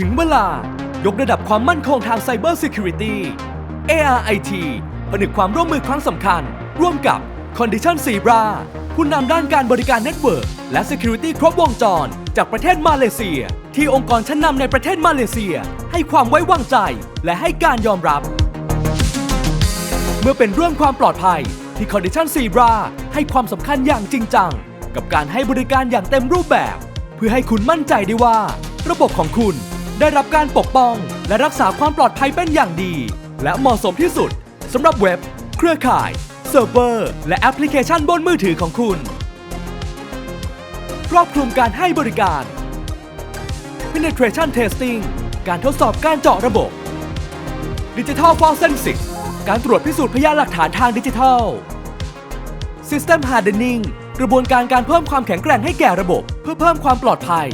ถึงเวลายกระดับความมั่นคงทาง Cyber Security ARIT ผนึกความร่วมมือครั้งสำคัญ ร่วมกับ Condition Zebra ผู้นำด้านการบริการเน็ตเวิร์กและ Security ครบวงจร จากประเทศมาเลเซีย ที่องค์กรชั้นนำในประเทศมาเลเซีย ให้ความไว้วางใจ และให้การยอมรับ เมื่อเป็นเรื่องความปลอดภัยที่ Condition Zebra ให้ความสำคัญอย่างจริงจัง กับการให้บริการอย่างเต็มรูปแบบ เพื่อให้คุณมั่นใจได้ว่า ระบบของคุณ ได้รับการปกป้อง และรักษาความปลอดภัยเป็นอย่างดี และเหมาะสมที่สุดสำหรับเว็บ เครือข่าย เซิร์ฟเวอร์ และแอปพลิเคชันบนมือถือของคุณ ครอบคลุมการให้บริการ penetration testing การทดสอบการเจาะระบบ Digital Forensics การตรวจพิสูจน์พยานหลักฐานทางดิจิทัล System Hardening กระบวนการการเพิ่มความแข็งแกร่งให้แก่ระบบ เพื่อเพิ่มความปลอดภัย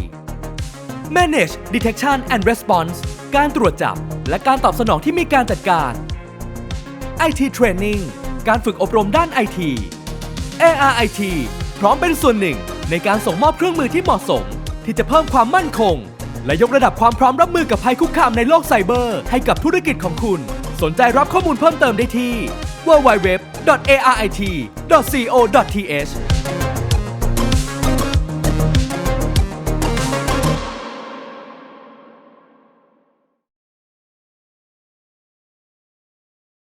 Manage Detection and Response การตรวจจับ และการตอบสนองที่มีการจัดการ IT Training การฝึกอบรมด้าน IT ARIT พร้อมเป็นส่วนหนึ่ง ในการส่งมอบเครื่องมือที่เหมาะสม ที่จะเพิ่มความมั่นคง และยกระดับความพร้อมรับมือกับภัยคุกคามในโลกไซเบอร์ ให้กับธุรกิจของคุณ สนใจรับข้อมูลเพิ่มเติมได้ที่ www.arit.co.th